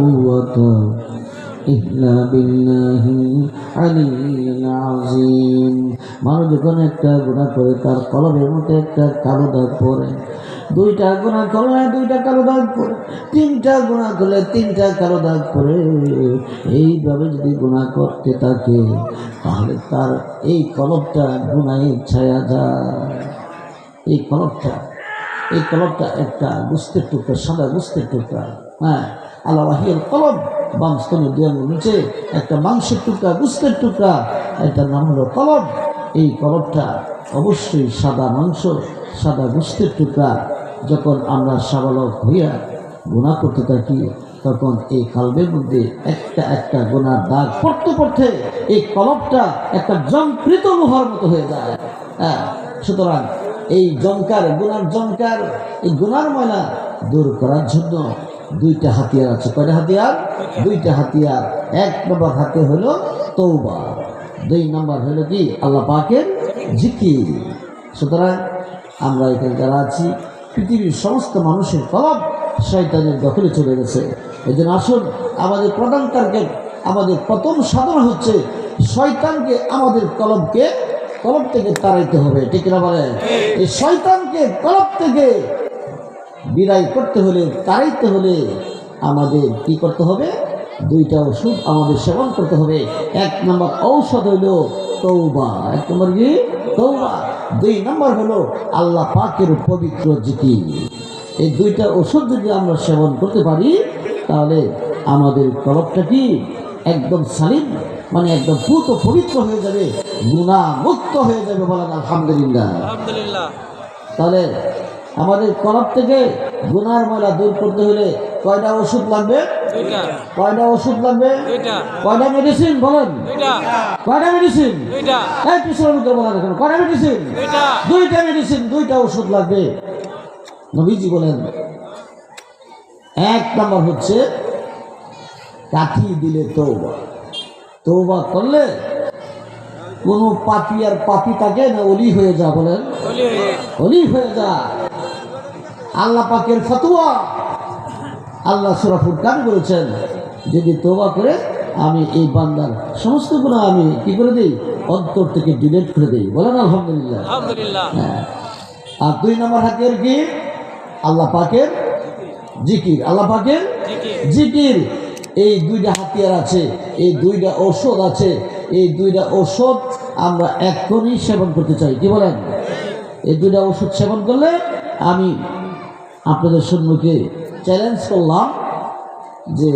قوة إلا بالله العلي العظيم মানুষ যখন একটা গুণা করে তার কলমের মধ্যে একটা কালো দাগ পড়ে দুইটা গুণা করলে দুইটা কালো দাগ পড়ে তিনটা গুণা করলে তিনটা কালো দাগ পড়ে এইভাবে যদি গুণা করতে থাকে তাহলে তার এই কলমটা গুণায় ছায়া যায় এই কলমটা এই কলমটা একটা গুস্তের টুকরা সাদা গুস্তের টুকরা হ্যাঁ আল্লাহ ওয়াহিয়াল কলম বাম স্তনের দুই আঙুল নিচে একটা মাংসের টুকরা, গুস্তের টুকরা, এটার নাম হলো কলম। এই কলমটা অবশ্যই সাদা মাংস, সাদা গুস্তের টুকরা। যখন আমরা সাবালক হইয়া গুণা করতে থাকি, তখন এই কালবের মধ্যে একটা একটা গোনার দাগ পড়তে পড়তে এই কলমটা একটা জঙ্কৃত লোহার মতো হয়ে যায়। হ্যাঁ সুতরাং এই জঙ্কার গুনার জঙ্কার এই গুনার ময়লা দূর করার জন্য দুইটা হাতিয়ার আছে। কয়টা হাতিয়ার? দুইটা হাতিয়ার। এক নম্বর হাতে হলো তৌবা দুই নম্বর হলো কি? আল্লাহ পাকের জিকির। সুতরাং আমরা এখানে যারা আছি, পৃথিবীর সমস্ত মানুষের কলব শয়তানের দখলে চলে গেছে। এই জন্য আসুন, আমাদের প্রধান টার্গেট আমাদের প্রথম সাধন হচ্ছে শয়তানকে আমাদের কলমকে কলম থেকে তাড়াইতে হবে। ঠিক না বলে এই শয়তানকে কলম থেকে বিদায় করতে হলে তাড়াইতে হলে আমাদের কি করতে হবে? দুইটা ওষুধ আমাদের সেবন করতে হবে। এক নম্বর ঔষধ হইল তৌবা এক নম্বর কি? তৌবা দুই নম্বর হলো আল্লাহ পাকের পবিত্র জিতি এই দুইটা ওষুধ যদি আমরা সেবন করতে পারি তাহলে আমাদের কলবটা কি? একদম সালিম মানে একদম পুত পবিত্র হয়ে যাবে গুণা মুক্ত হয়ে যাবে বলেন আলহামদুলিল্লাহ। আলহামদুলিল্লাহ। তাহলে আমাদের কলব থেকে গুনার ময়লা দূর করতে হলে কয়টা ওষুধ লাগবে? কয়টা ওষুধ লাগবে? কয়টা মেডিসিন বলেন? কয়টা মেডিসিন দুইটা। পিছনের ভিতরে বলা দেখুন কয়টা মেডিসিন দুইটা। মেডিসিন দুইটা ওষুধ লাগবে। নবীজি বলেন এক নম্বর হচ্ছে কাঠি দিলে তৌবা তৌবা করলে কোনো পাপি আর পাপি তাকে না অলি হয়ে যা বলেন। বলি অলি হয়ে যা আল্লাহ পাকের ফতুয়া। আল্লাহ সুরাফুর কান করেছেন যদি তোবা করে আমি এই বান্দার সমস্ত গুণা আমি কি করে দিই? অন্তর থেকে ডিলেট করে দিই। বলেন আলহামদুলিল্লাহ। হ্যাঁ। আর দুই নম্বর হাতের কি? আল্লাহ পাকের জিকির। আল্লাহ পাকের জিকির। জিকির। এই দুইটা হাতিয়ার আছে এই দুইটা ঔষধ আছে এই দুইটা ঔষধ আমরা এক্ষুনি সেবন করতে চাই। কি বলেন? এই দুইটা ওষুধ সেবন করলে আমি আপনাদের সম্মুখে চ্যালেঞ্জ করলাম যে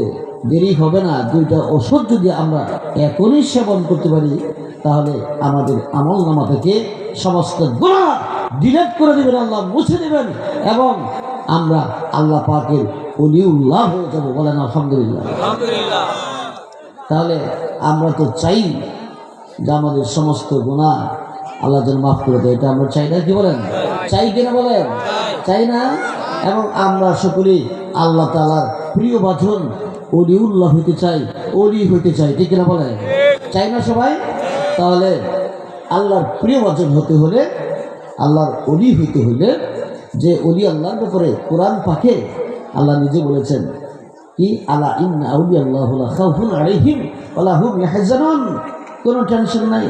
দেরি হবে না দুইটা ওষুধ যদি আমরা এখনই সেবন করতে পারি তাহলে আমাদের আমল নামা থেকে সমস্ত গুণা ডিলেট করে দেবেন আল্লাহ মুছে দেবেন এবং আমরা আল্লাহ পাকের অলিউল্লাহ হয়ে যাব বলেন আলহামদুলিল্লাহ। আলহামদুলিল্লাহ। তাহলে আমরা তো চাই যে আমাদের সমস্ত গুণা আল্লাহ যেন মাফ করে দেয় এটা আমরা চাই না কি বলেন? চাই। কিনা বলেন? চাই না? এবং আমরা সকলেই আল্লাহ তালার প্রিয় বাঁধন অলিউল্লাহ হইতে চাই, অলি হইতে চাই, ঠিক কিনা বলেন? চাই না সবাই? তাহলে আল্লাহর প্রিয় বাচন হতে হলে, আল্লাহর অলি হইতে হলে যে অলি আল্লাহর ব্যাপারে কোরআন পাকে, আল্লাহ নিজে বলেছেন, কি আল্লাহ খাউফুন কোনো টেনশন নাই,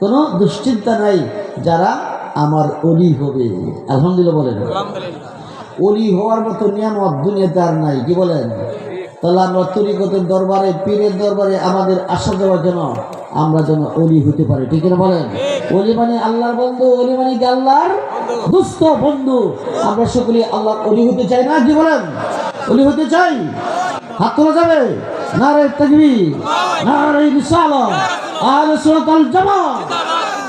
কোনো দুশ্চিন্তা নাই, যারা আমার অলি হবে। আলহামদুলিল্লাহ বলেন। আলহামদুলিল্লাহ। অলি হওয়ার মতো নিয়ামত দুনিয়াতে আর নাই, কি বলেন? তাহলে আমরা তরিকতের দরবারে, পীরের দরবারে আমাদের আশা যাওয়া যেন আমরা যেন অলি হতে পারি, ঠিক না বলেন? অলি মানে আল্লাহর বন্ধু অলি মানে কি আল্লাহর দুস্থ বন্ধু? আমরা সকলে আল্লাহ অলি হতে চাই না, কি বলেন? অলি হতে চাই? হাত তোলা যাবে? নারে তকবি নারে রিসালা আহলে সুন্নাত ওয়াল জামাত,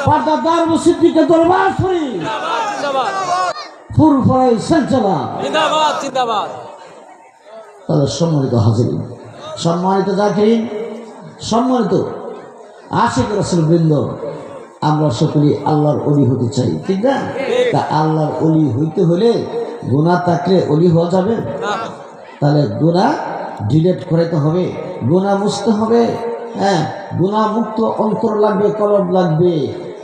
পার্দাদার মসজিদকে দরবার শরীফ। ফুরফুরাই সঞ্চালা জিন্দাবাদ জিন্দাবাদ। সম্মানিত হাজির। সম্মানিত জাকিরিন সম্মানিত আশেখ রসুল বৃন্দ আমরা সকলেই আল্লাহর অলি হতে চাই ঠিক না? তা আল্লাহর অলি হইতে হলে গুণা থাকলে অলি হওয়া যাবে? তাহলে গুণা ডিলেট করাইতে হবে গুণা মুছতে হবে হ্যাঁ? গুণা মুক্ত অন্তর লাগবে কলম লাগবে।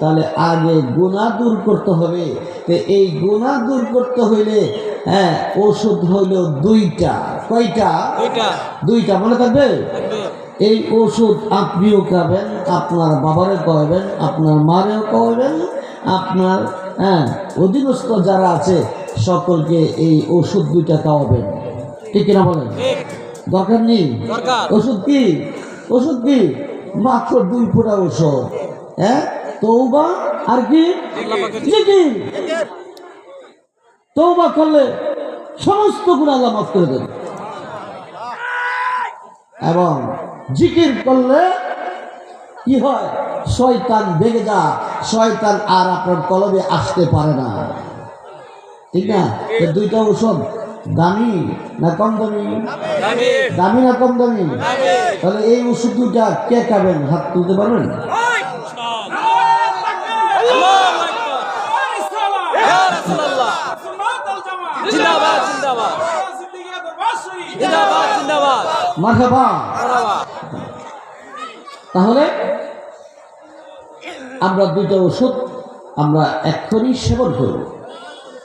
তাহলে আগে গুণা দূর করতে হবে। তো এই গুণা দূর করতে হইলে হ্যাঁ ওষুধ হইল দুইটা। কয়টা? দুইটা। মনে থাকবে? থাকবে। এই ওষুধ আপনিও খাবেন আপনার বাবারে খাওয়াবেন আপনার মারেও খাওয়াবেন আপনার হ্যাঁ অধীনস্থ যারা আছে সকলকে এই ওষুধ দুইটা খাওয়াবেন। ঠিক কিনা বলেন? দরকার নেই? ওষুধ কি? ওষুধ কি? মাত্র দুই ফোটা ওষুধ। হ্যাঁ? তৌবা আর কি? জিকির। তৌবা করলে সমস্ত গুণ আল্লাহ মাফ করে দেবে। এবং জিকির করলে কি হয়? শয়তান বেগে যা শয়তান আর আপনার কলবে আসতে পারে না। ঠিক না? দুইটা ওষুধ দামি না কম দামি? দামি। না কম দামি? তাহলে এই ওষুধ দুইটা কে খাবেন? হাত তুলতে পারবেন আল্লাহু আকবার ইয়া রাসূলুল্লাহ জিন্দাবাদ জিন্দাবাদ জিন্দাবাদ জিন্দাবাদ মারহাবা মারহাবা তাহলে আমরা দুইটা ওষুধ আমরা এক্ষুনি সেবন করব।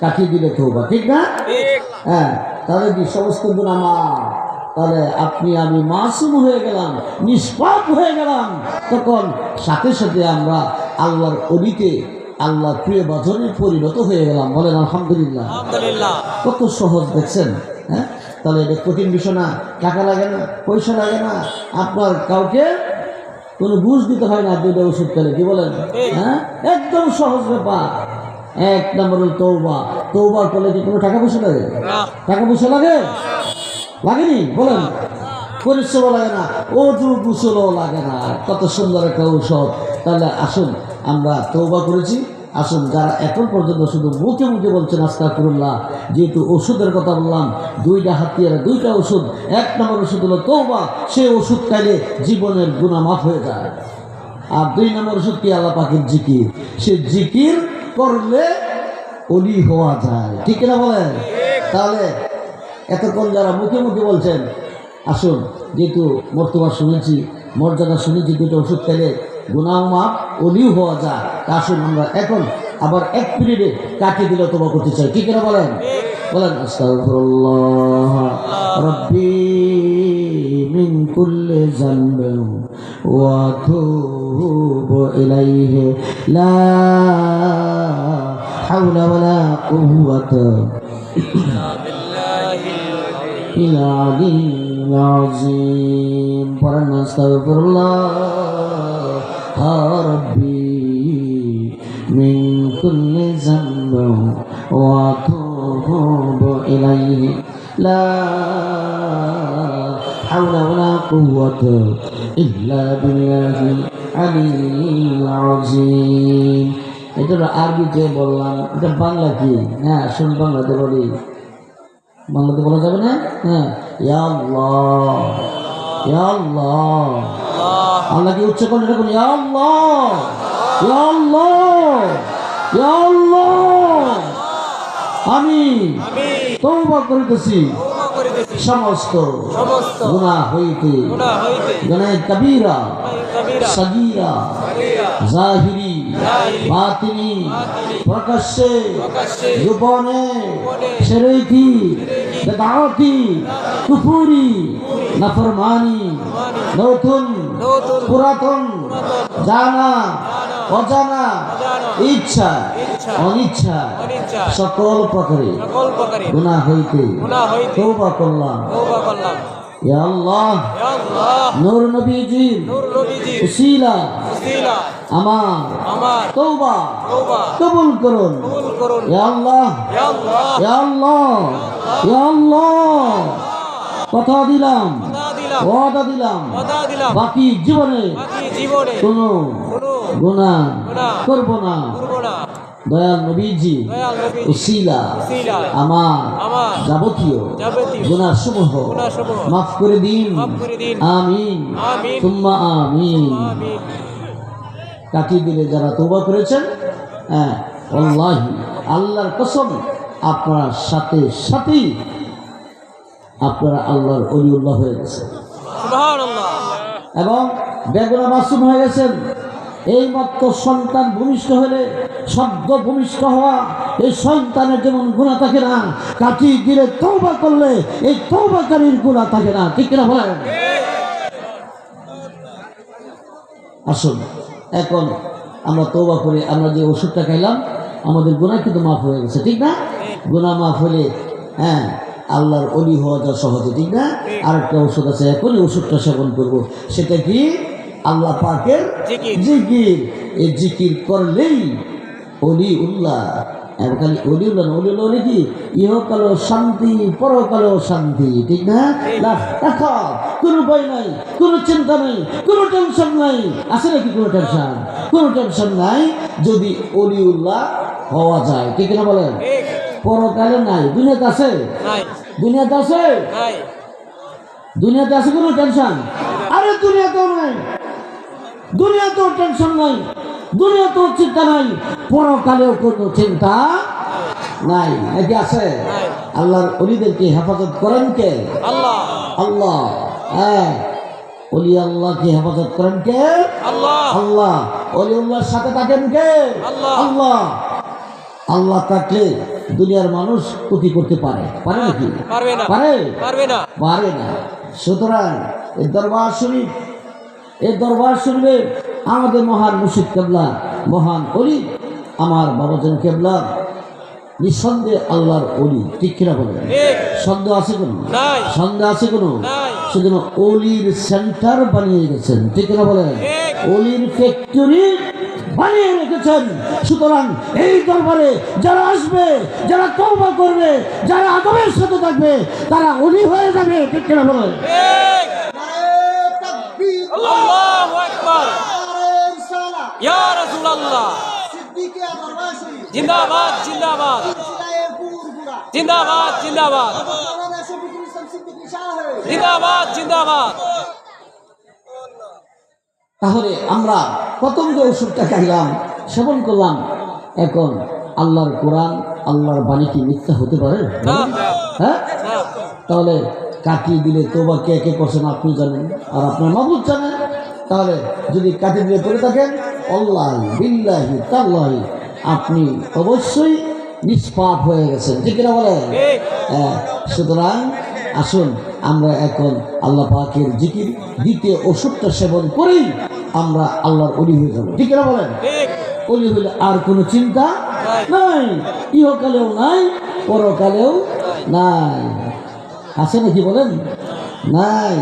কাটিয়ে দিলে তৌবা ঠিক না? হ্যাঁ তাহলে কি সমস্ত গুণ আমার তাহলে আপনি আমি মাসুম হয়ে গেলাম নিষ্পাপ হয়ে গেলাম। তখন সাথে সাথে আমরা আল্লাহর অলিতে আল্লাহর প্রিয় বাজনে পরিণত হয়ে গেলাম। বলেন আলহামদুলিল্লাহ। কত সহজ দেখছেন হ্যাঁ? তাহলে এটা কঠিন বিষয় না। টাকা লাগে না পয়সা লাগে না। আপনার কাউকে কোনো বুঝ দিতে হয় না দুইটা ওষুধ খেলে কি বলেন? হ্যাঁ? একদম সহজ ব্যাপার। এক নম্বর হলো তৌবা তৌবা করলে কি কোনো টাকা পয়সা লাগে? টাকা পয়সা লাগে? লাগেনি? বলেন। পরিশ্রম লাগে না অজু গুসলও লাগে না। কত সুন্দর একটা ঔষধ। তাহলে আসুন আমরা তৌবা করেছি। আসুন, যারা এখন পর্যন্ত শুধু মুখে মুখে বলছেন আস্তা করুল্লাহ যেহেতু ওষুধের কথা বললাম, দুইটা হাতিয়ার দুইটা ওষুধ, এক নম্বর ওষুধ হলো তৌবা সে ওষুধ খাইলে জীবনের গুণা মাফ হয়ে যায়। আর দুই নম্বর ওষুধ কি আল্লাহ পাখির জিকির? সে জিকির করলে অলি হওয়া যায়। ঠিক না বলেন? তাহলে এতক্ষণ যারা মুখে মুখে বলছেন, আসুন, যেহেতু বর্তমান শুনেছি, মর্যাদা শুনেছি দুটো ওষুধ খেলে গুনাহ অলিও হওয়া যায়। আসুন আমরা এখন আবার এক মিনিটে কাটিয়ে দিলে তোমা করতে চাই। কি করে বলেন? বলেন রব্বি মিন কুল্লি জানবে ওয়া ইলাইহি। লা হাওলা ওয়ালা কুওয়াতা ইল্লা বিল্লাহিল আযীম পড়ান ربي من كل ذنب وأتوب إليه لا حول ولا قوة إلا بالله العلي العظيم এটা আরবিতে বললাম এটা বাংলা কি হ্যাঁ শুন বাংলাতে বলি বাংলাতে বলা যাবে না হ্যাঁ ইয়া আল্লাহ ইয়া আল্লাহ আল্লাহকে উচ্চ করে রাখুন আল্লাহ আল্লাহ আল্লাহ। আমি আমি করিতেছি। সমস্ত গুণা হইতে। গুনাহ কবিরা সগীরা জাহিরি, বাতিনি। প্রকাশ্যে। গোপনে সেরেকি বেদাতি কুফুরি। নাফরমানি। নতুন। পুরাতন। জানা। অজানা। ইচ্ছা। অনিচ্ছা। সকল প্রকারে গুনাহ হইতে তৌবা করলাম। নূর নবীজির উসিলা আমার। তৌবা কবুল করুন। কবুল করুন। ইয়া আল্লাহ। ইয়া আল্লাহ। ইয়া আল্লাহ। ইয়া আল্লাহ। কথা দিলাম। ওয়াদা দিলাম। বাকি জীবনে বাকি জীবনে কোনো কোনো গুনাহ গুনাহ করব না। করব না। দয়াল নবীজি উসিলা আমার যাবতীয় গুনাহসমূহ গুনাহসমূহ মাফ করে দিন। আমিন। তুম্মা আমিন। আমিন। দিলে যারা তৌবা করেছেন হ্যাঁ আল্লাহি আল্লাহর কসম আপনার সাথে সাথেই আপনারা আল্লাহর অলিউল্লাহ হয়ে গেছেন। এবং বেগুনা মাসুম হয়ে গেছেন। এই মাত্র সন্তান ভূমিষ্ঠ হলে শব্দ ভূমিষ্ঠ হওয়া এই সন্তানের যেমন গুণা থাকে না কাটি দিলে তৌবা করলে এই তৌবাকারীর গুণা থাকে না, ঠিক না বলেন? আসুন, এখন আমরা তৌবা করে আমরা যে ওষুধটা খাইলাম, আমাদের গুণা কিন্তু মাফ হয়ে গেছে, ঠিক না? গুণা মাফ হলে হ্যাঁ আল্লাহর অলি হওয়া যা সহজে, ঠিক না? আরেকটা ওষুধ আছে, এখনই ওষুধটা সেবন করব, সেটা কি? আল্লাহ পাকের জিকির। এই জিকির করলেই অলি উল্লাহ। আর খালি অলি উল্লাহ না, অলি উল্লাহ হলে কি? ইহকালও শান্তি শান্তি ঠিক না? না দেখো কোনো ভয় নাই কোনো চিন্তা নাই কোনো টেনশন নাই। আছে নাকি কোনো টেনশন কোনো টেনশন নাই যদি অলি উল্লাহ হওয়া যায় ঠিক না বলেন? পরকালে নাই। দুনিয়াতে আছে? দুনিয়াতে আছে? দুনিয়াতে আছে কোনো টেনশন আরে দুনিয়াতেও নাই। দুনিয়াতেও টেনশন নাই দুনিয়াতেও চিন্তা নাই পরকালেও কোনো চিন্তা নাই। নাকি আছে। আল্লাহর অলিদেরকে হেফাজত করেন কে? আল্লাহ। আল্লাহ। হ্যাঁ। অলি আল্লাহকে হেফাজত করেন কে? আল্লাহ। আল্লাহ। অলিউল্লাহর সাথে থাকেন কে? আল্লাহ। আল্লাহ। আল্লাহ থাকলে দুনিয়ার মানুষ ক্ষতি করতে পারে। পারে নাকি? পারে? পারবে না। পারে না। সুতরাং দরবার শরীফ এই দরবার শুনবে আমাদের মহান মুর্শিদ কেবলা মহান অলি আমার বাবাজন কেবলা। নিঃসন্দেহে আল্লাহর অলি ঠিক কিনা বলে ঠিক। সন্দেহ আছে কোনো? সন্দেহ আছে কোনো? সেজন্য অলির সেন্টার বানিয়ে গেছেন ঠিক না বলেন? অলির ফ্যাক্টরি বানিয়ে রেখেছেন। সুতরাং এই দরবারে যারা আসবে যারা তওবা করবে যারা আদবের সাথে থাকবে তারা অলি হয়ে যাবে ঠিক কিনা বলেন ঠিক আল্লাহু আকবার ইয়া রাসূলুল্লাহ জিন্দাবাদ জিন্দাবাদ। জিন্দাবাদ জিন্দাবাদ। জিন্দাবাদ জিন্দাবাদ। তাহলে আমরা প্রথম যে ওষুধটা খাইলাম সেবন করলাম। এখন আল্লাহর কোরআন আল্লাহর বাণী কি মিথ্যা হতে পারে? হ্যাঁ? তাহলে কাটিয়ে দিলে তোবা কে কে করছেন আপনি জানেন। আর আপনার মাবুদ জানেন। তাহলে যদি কাটিয়ে দিলে করে থাকেন অল্লাহ বিল্লাহি তাল্লাহি আপনি অবশ্যই নিষ্পাপ হয়ে গেছেন। ঠিক না বলেন? হ্যাঁ, সুতরাং আসুন আমরা এখন আল্লাহ পাকের জিকির দ্বিতীয় ওষুধটা সেবন করেই আমরা আল্লাহর অলি হয়ে যাব। ঠিক না বলেন? অলি হলে আর কোনো চিন্তা নাই। ইহকালেও নাই পরকালেও নাই। আছে নাকি বলেন? নাই।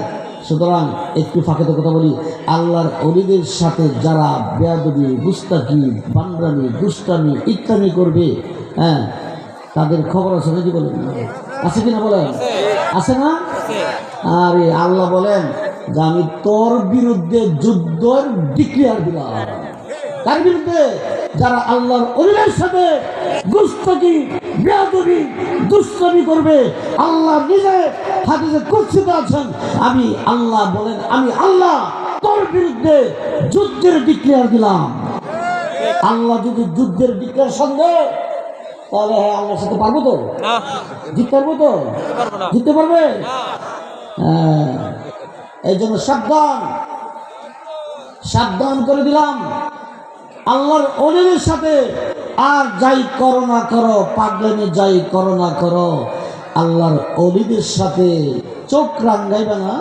সুতরাং একটু ফাঁকে তো কথা বলি। আল্লাহর অলিদের সাথে যারা বেয়াদবি গুস্তাকি বান্ডামি গুস্তামি ইত্যাদি করবে হ্যাঁ তাদের খবর আছে নাকি বলেন? আছে কিনা বলেন? আছে না? আরে আল্লাহ বলেন যে আমি তোর বিরুদ্ধে যুদ্ধর ডিক্লিয়ার দিলাম। তার বিরুদ্ধে? যারা আল্লাহর অলিদের সাথে গুস্তকি বেয়াদবি দুষ্কর্মী করবে। আল্লাহ নিজে হাদিসে কুৎসিত আছেন। আমি আল্লাহ বলেন আমি আল্লাহ তোর বিরুদ্ধে যুদ্ধের ডিক্লিয়ার দিলাম। আল্লাহ যদি যুদ্ধের ডিক্লিয়ার সঙ্গে তাহলে হ্যাঁ আল্লাহর সাথে পারব তো? জিততে পারব তো? জিততে পারবে হ্যাঁ, এই জন্য সাবধান। সাবধান করে দিলাম। আল্লাহর অলিদের সাথে আর যাই করো না করো পাগলেনে যাই করো না করো আল্লাহর অলিদের সাথে চোখ রাঙ্গাইবে না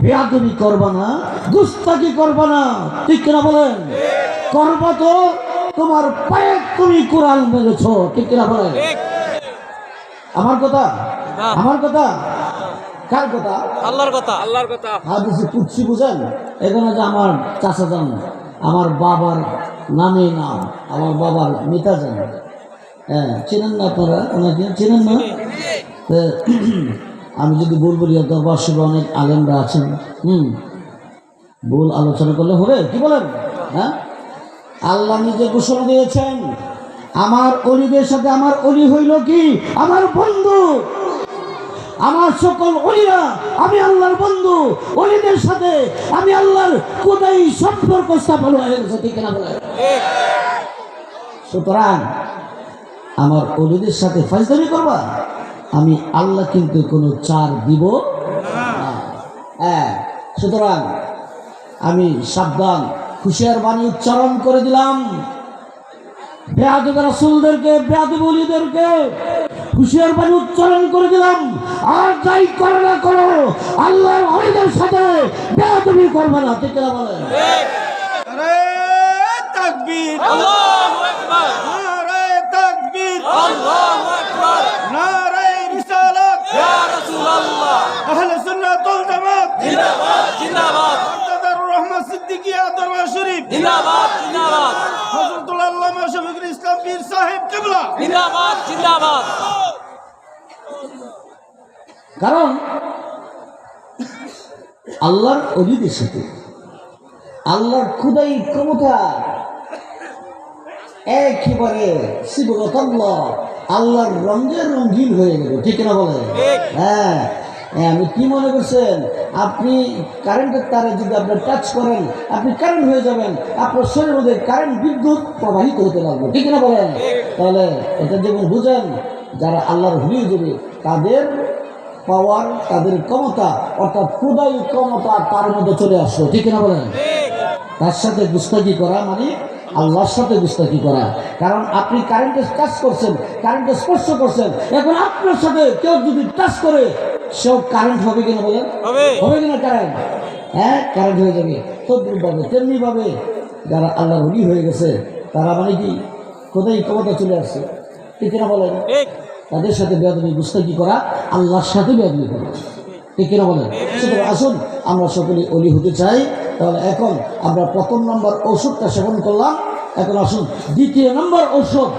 বেয়াদবি করবা না গুস্তাকি করবা না। ঠিক কিনা বলেন? করবা তো তোমার পায়ে তুমি কোরআন মেরেছ ঠিক কিনা বলেন? আমার কথা? আমার কথা? কার কথা? আল্লাহর কথা। আল্লাহর কথা। হাদিসে কুচ্ছি বুঝেন? এখানে যে আমার চাচা যান আমার বাবার নামে নাম, আমার বাবার মিতা যান হ্যাঁ চেনেন না আপনারা? ওনাকে চেনেন না? আমি যদি ভুল বলি দরবার সভা অনেক আলেমরা আছেন, হুম, ভুল আলোচনা করলে হবে? কি বলেন? হ্যাঁ? আল্লাহ নিজে ঘোষণা দিয়েছেন, আমার অলিদের সাথে আমার অলি হইল কি? আমার বন্ধু আমার সকল অলিরা, আমি আল্লাহর বন্ধু, অলিদের সাথে আমি আল্লাহর কোথায় সম্পর্ক স্থাপন হয়ে গেছে ঠিক না বলে। সুতরাং আমার অলিদের সাথে ফাইজদারি করবা? আমি আল্লাহ কিন্তু কোনো চার দিব হ্যাঁ সুতরাং আমি সাবধান খুশিয়ার বাণী উচ্চারণ করে দিলাম। বেয়াদব রাসুলদেরকে, বেয়াদব অলিদেরকে খুশিয়ার বাণী উচ্চারণ করে দিলাম। আর যাই করো না করো আল্লাহর অলিদের সাথে বেয়াদবি করবে না ঠিক না বলে ঠিক নারে তাকবীর। আল্লাহু আকবার। নারে তাকবীর। আল্লাহু আকবার। নারে রিসালাত। ইয়া রাসূলুল্লাহ। আহলে সুন্নাত ওয়াল জামাত। জিন্দাবাদ জিন্দাবাদ। সিদ্দিকিয়া দরবার শরীফ। জিন্দাবাদ জিন্দাবাদ। হযরতুল আল্লামা শফিকুল ইসলাম পীর সাহেব কিবলা। জিন্দাবাদ জিন্দাবাদ। কারণ আল্লাহর অলিদের সাথে আল্লাহর খুদাই ক্ষমতা একেবারে শিবগতল্লাহ আল্লাহর রঙে রঙিন হয়ে গেল ঠিক না বলে? হ্যাঁ, আপনি কি মনে করছেন? আপনি কারেন্টের তারে যদি আপনি টাচ করেন, আপনি কারেন্ট হয়ে যাবেন। আপনার শরীরের মধ্যে কারেন্ট বিদ্যুৎ প্রবাহিত হতে লাগবে। ঠিক না বলেন? তাহলে এটা যেমন বুঝেন, যারা আল্লাহর হলিয়ে যাবে তাদের পাওয়ার তাদের ক্ষমতা, অর্থাৎ খুদাই ক্ষমতা তার মধ্যে চলে আসলো। ঠিক না বলেন? তার সাথে গুস্তাকি করা মানে আল্লাহর সাথে গুস্তাকি করা। কারণ আপনি কারেন্টে টাচ করছেন কারেন্টে স্পর্শ করছেন এখন আপনার সাথে কেউ যদি টাচ করে সেও কারেন্ট হবে কিনা বলেন? হবে। কিনা কারেন্ট হ্যাঁ কারেন্ট হয়ে যাবে তদ্রুপভাবে তেমনিভাবে যারা আল্লাহ রবি হয়ে গেছে তারা মানে কি? কোথায় ক্ষমতা চলে আসছে? ঠিক কিনা বলেন? তাদের সাথে বেয়াদবি গুস্তাকি করা আল্লাহর সাথে বেয়াদবি করা। ঠিক কিনা বলেন? সুতরাং আসুন আমরা সকলে অলি হতে চাই। তাহলে এখন আমরা প্রথম নম্বর ঔষধটা সেবন করলাম। এখন আসুন, দ্বিতীয় নম্বর ঔষধ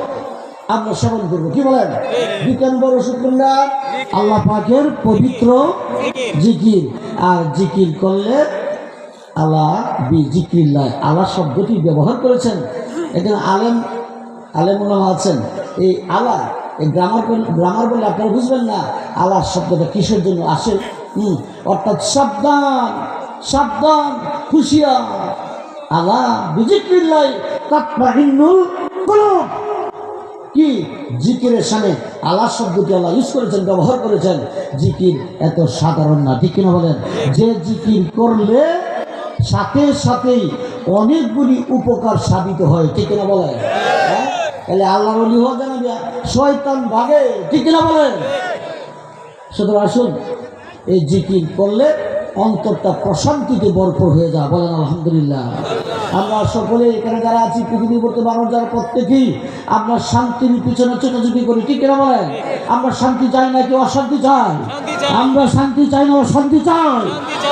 আমরা সেবন করব। কি বলেন? দ্বিতীয় নম্বর ওষুধ কোনটা? আল্লাহ পাকের পবিত্র জিকির। আর জিকির করলে আল্লাহ বি জিকির জিকিল্লাহ আল্লাহ শব্দটি ব্যবহার করেছেন। এখানে আলেম আলেম আছেন। এই আলা এই গ্রামার গ্রামার বলে আপনারা বুঝবেন না আল্লাহ শব্দটা কিসের জন্য আসে? হুম, অর্থাৎ সাবধান সাবধান। খুশিয়া আল্লাহ কুলুব। কি? জিকিরের সামনে আল্লাহ শব্দটি আল্লাহ ইউজ করেছেন, ব্যবহার করেছেন। জিকির এত সাধারণ না, ঠিক কিনা বলেন? যে জিকির করলে সাথে সাথেই অনেকগুলি উপকার সাধিত হয়, ঠিক কিনা বলেন? হ্যাঁ? তাহলে আল্লাহর অলি হওয়া জানাবি শয়তান ভাগে ঠিক কিনা বলেন? সুতরাং আসুন, এই জিকির করলে অন্তরটা প্রশান্তিতে ভরপুর হয়ে যায়। বলেন আলহামদুলিল্লাহ। আমরা সকলে এখানে যারা আছি পৃথিবীর করতে মানুষ যারা প্রত্যেকেই আমরা শান্তির পিছনে ছোটাছুটি করি ঠিক কেনা বলেন? আমরা শান্তি চাই না কেউ অশান্তি চাই। আমরা শান্তি চাই না অশান্তি চাই।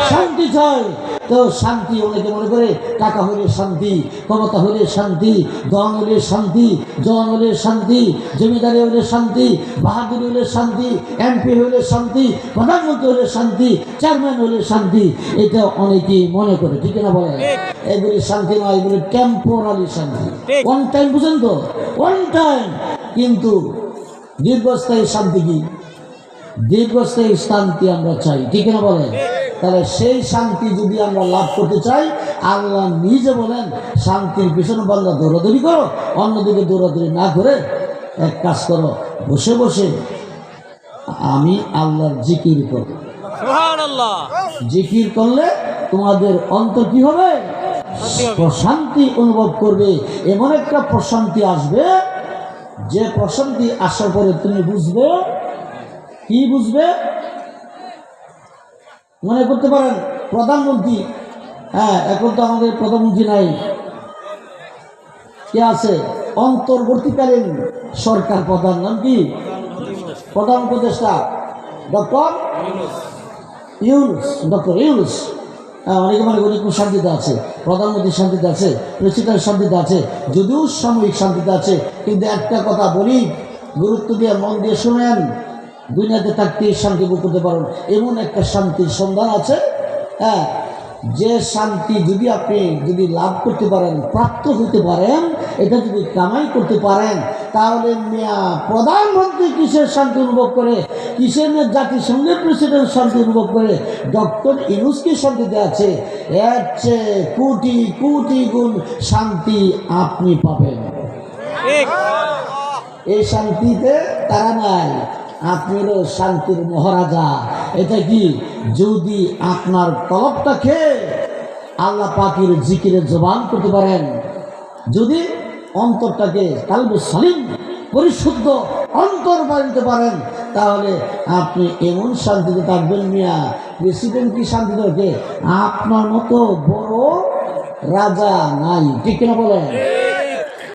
শান্তি চাই। তো শান্তি অনেকে মনে করে টাকা হলে শান্তি ক্ষমতা হলে শান্তি দন হলে শান্তি জন হলে শান্তি জমিদারি হলে শান্তি বাহাদুর হলে শান্তি এমপি হলে শান্তি প্রধানমন্ত্রী হলে শান্তি চেয়ারম্যান হলে শান্তি এটা অনেকেই মনে করে ঠিক না বলে? এগুলি শান্তি নয় এগুলি টেম্পোরারি শান্তি। ওয়ান টাইম বুঝেন তো? ওয়ান টাইম কিন্তু দীর্ঘস্থায়ী শান্তি কি? দীর্ঘস্থায়ী শান্তি আমরা চাই ঠিক না বলেন তাহলে সেই শান্তি যদি আমরা লাভ করতে চাই আল্লাহ নিজে বলেন শান্তির পিছনে বাংলা দৌড়াদৌড়ি করো অন্যদিকে দৌড়াদৌড়ি না করে এক কাজ করো বসে বসে আমি আল্লাহর জিকির করো সুবহানাল্লাহ। জিকির করলে তোমাদের অন্তর কি হবে। প্রশান্তি অনুভব করবে। এমন একটা প্রশান্তি আসবে যে প্রশান্তি আসার পরে তুমি বুঝবে কি বুঝবে? মনে করতে পারেন প্রধানমন্ত্রী হ্যাঁ এখন তো আমাদের প্রধানমন্ত্রী নাই। কে আছে? অন্তর্বর্তীকালীন সরকার প্রধান নাম কি? প্রধান উপদেষ্টা ডক্টর ইউনুস ডক্টর ইউনুস। হ্যাঁ, অনেকে মনে করি খুব শান্তিতে আছে প্রধানমন্ত্রী শান্তিতে আছে প্রেসিডেন্ট শান্তিতে আছে যদিও সাময়িক শান্তিতে আছে কিন্তু একটা কথা বলি গুরুত্ব দিয়ে মন দিয়ে শুনেন দুনিয়াতে থাকতে শান্তি ভোগ করতে পারেন এমন একটা শান্তির সন্ধান আছে হ্যাঁ? যে শান্তি যদি আপনি যদি লাভ করতে পারেন প্রাপ্ত হতে পারেন এটা যদি কামাই করতে পারেন তাহলে মিয়া প্রধানমন্ত্রী কিসের শান্তি অনুভব করে? কিসের জাতিসংঘের প্রেসিডেন্ট শান্তি অনুভব করে? ডক্টর ইনুস কি শান্তিতে আছে। এর চেয়ে কোটি কোটি গুণ শান্তি আপনি পাবেন। এই শান্তিতে তারা নাই। আপনি হলো শান্তির মহারাজা। এটা কি? যদি আপনার খেয়ে আল্লাহ পাখির জিকিরে জবান করতে পারেন। যদি অন্তরটাকে কালবে সালিম, পরিশুদ্ধ অন্তর বানিতে পারেন, তাহলে আপনি এমন শান্তিতে থাকবেন মিয়া। প্রেসিডেন্ট কি শান্তি থাকে আপনার মতো বড় রাজা নাই, ঠিক কিনা বলেন?